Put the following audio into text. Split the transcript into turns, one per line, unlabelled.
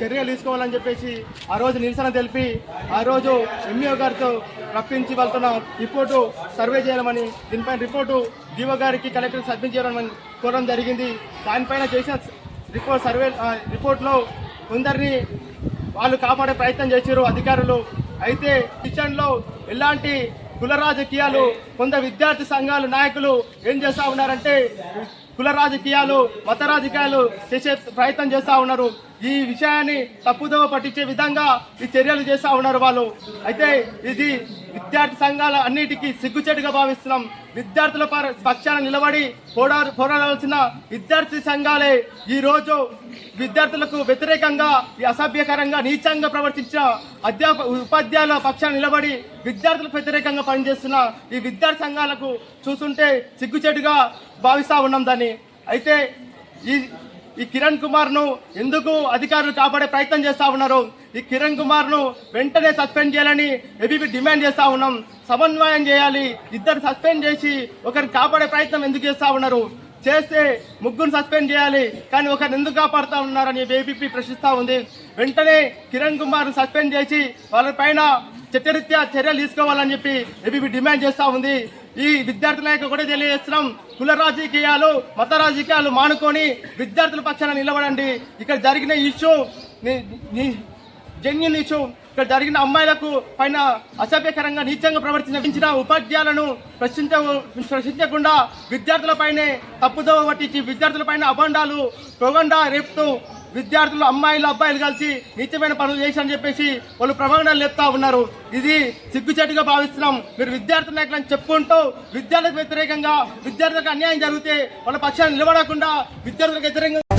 చర్యలు తీసుకోవాలని చెప్పేసి ఆ రోజు నిరసన తెలిపి ఆ రోజు ఎంఈఓ గారితో రప్పించి వెళ్తున్న. రిపోర్టు సర్వే చేయమని దీనిపైన రిపోర్టు జీవో గారికి కలెక్టర్ సబ్మిట్ చేయమని కోరడం జరిగింది. దానిపైన చేసిన రిపోర్ట్ సర్వే రిపోర్ట్లో కొందరిని వాళ్ళు కాపాడే ప్రయత్నం చేశారు అధికారులు. అయితే కిచెన్లో ఎలాంటి కుల రాజకీయాలు కొందరు విద్యార్థి సంఘాలు నాయకులు ఏం చేస్తూ ఉన్నారంటే కుల రాజకీయాలు మత రాజకీయాలు చేసే ప్రయత్నం చేస్తూ ఉన్నారు. ఈ విషయాన్ని తప్పుదోవ పట్టించే విధంగా ఈ చర్యలు చేస్తూ ఉన్నారు వాళ్ళు. అయితే ఇది విద్యార్థి సంఘాల అన్నిటికీ సిగ్గుచేటుగా భావిస్తున్నాం. విద్యార్థుల పక్షాన నిలబడి పోరా పోరాడాల్సిన విద్యార్థి సంఘాలే ఈ రోజు విద్యార్థులకు వ్యతిరేకంగా ఈ అసభ్యకరంగా నీచంగా ప్రవర్తించిన అధ్యాప ఉపాధ్యాయుల పక్షాన నిలబడి విద్యార్థులకు వ్యతిరేకంగా పనిచేస్తున్న ఈ విద్యార్థి సంఘాలకు చూస్తుంటే సిగ్గుచేటుగా భావిస్తూ ఉన్నాం దాన్ని. అయితే ఈ ఈ కిరణ్ కుమార్ను ఎందుకు అధికారులు కాపాడే ప్రయత్నం చేస్తా ఉన్నారు? ఈ కిరణ్ కుమార్ను వెంటనే సస్పెండ్ చేయాలని ఏబీపీ డిమాండ్ చేస్తా ఉన్నాం. సమన్వయం చేయాలి. ఇద్దరు సస్పెండ్ చేసి ఒకరిని కాపాడే ప్రయత్నం ఎందుకు చేస్తా ఉన్నారు? చేస్తే ముగ్గురు సస్పెండ్ చేయాలి. కానీ ఒకరిని ఎందుకు కాపాడుతా ఉన్నారని ఏబీపీ ప్రశ్నిస్తా ఉంది. వెంటనే కిరణ్ కుమార్ సస్పెండ్ చేసి వాళ్ళ పైన చట్టరీత్యా చర్యలు తీసుకోవాలని చెప్పి ఏబీపీ డిమాండ్ చేస్తూ ఉంది. ఈ విద్యార్థుల నాయకు కూడా తెలియజేస్తున్నాం. కుల రాజకీయాలు మత రాజకీయాలు మానుకొని విద్యార్థుల పక్షాన నిలబడండి. ఇక్కడ జరిగిన ఇష్యూ జెన్యున్ ఇష్యూ ఇక్కడ జరిగిన అమ్మాయిలకు పైన అసభ్యకరంగా నీచంగా ప్రవర్తించిన ఉపాధ్యాయులను ప్రశ్నించ ప్రశ్నించకుండా విద్యార్థులపైనే తప్పుదోవ పట్టించి విద్యార్థులపైన అభండాలు ప్రొగండా రేపుతూ విద్యార్థులు అమ్మాయిలు అబ్బాయిలు కలిసి నీచమైన పనులు చేశారని చెప్పేసి వాళ్ళు ప్రమాణాలు లేపుతా ఉన్నారు. ఇది సిగ్గుచేటుగా భావిస్తున్నాం. మీరు విద్యార్థి నాయకులను చెప్పుకుంటూ విద్యార్థులకు వ్యతిరేకంగా విద్యార్థులకు అన్యాయం జరిగితే వాళ్ళ పక్షాన్ని నిలబడకుండా విద్యార్థులకు వ్యతిరేకంగా